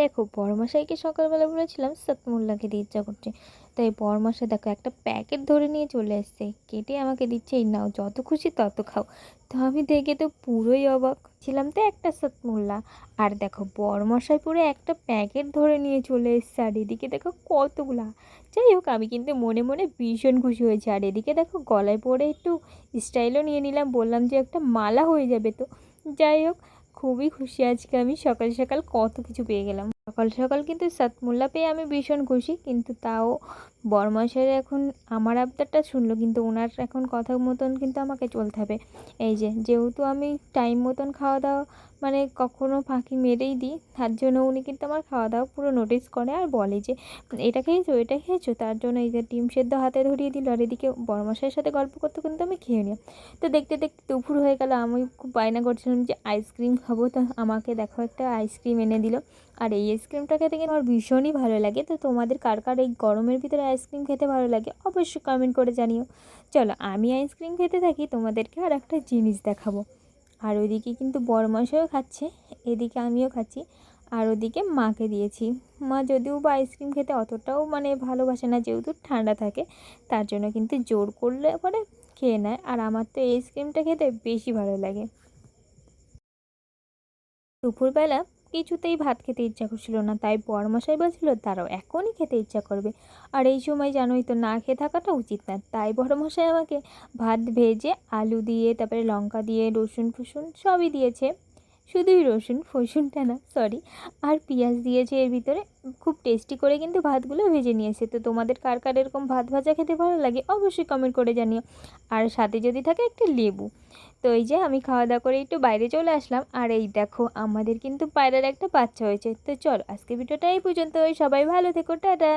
দেখো বড়মশাইকে সকালবেলা বলেছিলাম সতমোল্লা দিয়ে ইচ্ছা করছে। তাই বড়মশাই দেখো, একটা প্যাকেট ধরে নিয়ে চলে এসছে। কেটে আমাকে দিচ্ছে, এই নাও, যত খুশি তত খাও। তো আমি দেখে তো পুরোই অবাক ছিলাম তো একটা সতমোল্লা আর দেখো বড়মশাই পুরো একটা প্যাকেট ধরে নিয়ে চলে এসছে। আর এদিকে দেখো কতগুলা। যাই হোক, আমি কিন্তু মনে মনে ভীষণ খুশি হয়েছি। আর এদিকে দেখো, গলায় পরে একটু স্টাইলও নিয়ে নিলাম। বললাম যে একটা মালা হয়ে যাবে তো। যাই হোক খুবই খুশি আজকে আমি। সকাল সকাল কত কিছু পেয়ে গেলাম। সকাল সকাল কিন্তু সাতমুল্লা পেয়ে আমি ভীষণ খুশি। কিন্তু তাও বরমাসের এখন আমার আবদারটা শুনলো, কিন্তু ওনার এখন কথা মতন কিন্তু আমাকে চলতে হবে। এই যে, যেহেতু আমি টাইম মতন খাওয়া দাওয়া মানে কখনো ফাঁকি মেরেই দিই, তার জন্য উনি কিন্তু আমার খাওয়া দাওয়া পুরো নোটিস করে আর বলে যে, এটা খেয়েছো এটা খেয়েছো? তার জন্য এই যে ডিম সেদ্ধ হাতে ধরিয়ে দিল, আর এদিকে বরমাসের সাথে গল্প করতে কিন্তু আমি খেয়ে নিই তো দেখতে দেখতে দুপুর হয়ে গেল, আমি খুব বায়না করছিলাম যে, আইসক্রিম খাব। তো আমাকে দেখো একটা আইসক্রিম এনে দিল। আর এই আইসক্রিমটা খেতে কিন্তু আমার ভীষণই ভালো লাগে। তো তোমাদের কার কার এই গরমের ভিতরে আইসক্রিম খেতে ভালো লাগে অবশ্যই কমেন্ট করে জানিও। চলো আমি আইসক্রিম খেতে থাকি, তোমাদেরকে আর একটা জিনিস দেখাবো। আর ওইদিকে কিন্তু বড়মশাইও খাচ্ছে, এদিকে আমিও খাচ্ছি, আর ওদিকে মাকে দিয়েছি। মা যদিও বা আইসক্রিম খেতে অতটাও মানে ভালোবাসে না, যেহেতু ঠান্ডা থাকে, তার জন্য কিন্তু জোর করলে পরে খেয়ে নেয়। আর আমার তো আইসক্রিমটা খেতে বেশি ভালো লাগে। দুপুরবেলা কিছুতেই ভাত খেতে ইচ্ছা করছিল না, তাই বড়মশাই বলছিল তারাও এখনই খেতে ইচ্ছা করবে। আর এই সময় জানোই তো না খেয়ে থাকাটা উচিত না, তাই বড়মশাই আমাকে ভাত ভেজে আলু দিয়ে, তারপরে লঙ্কা দিয়ে রসুন ফসুন সবই দিয়েছে। শুধুই রসুন ফসুনটা না সরি আর পেঁয়াজ দিয়েছে এর ভিতরে খুব টেস্টি করে কিন্তু ভাতগুলো ভেজে নিয়েছে। তো তোমাদের কার কার এরকম ভাত ভাজা খেতে ভালো লাগে অবশ্যই কমেন্ট করে জানিও। আর সাথে যদি থাকে একটা লেবু। তো এই যে আমি খাওয়া দাওয়া করে একটু বাইরে চলে আসলাম। আর এই দেখো, আমাদের কিন্তু পায়রার একটা বাচ্চা হয়েছে। তো চল আজকে ভিডিওটা এই পর্যন্ত সবাই ভালো থেকো, টাটা।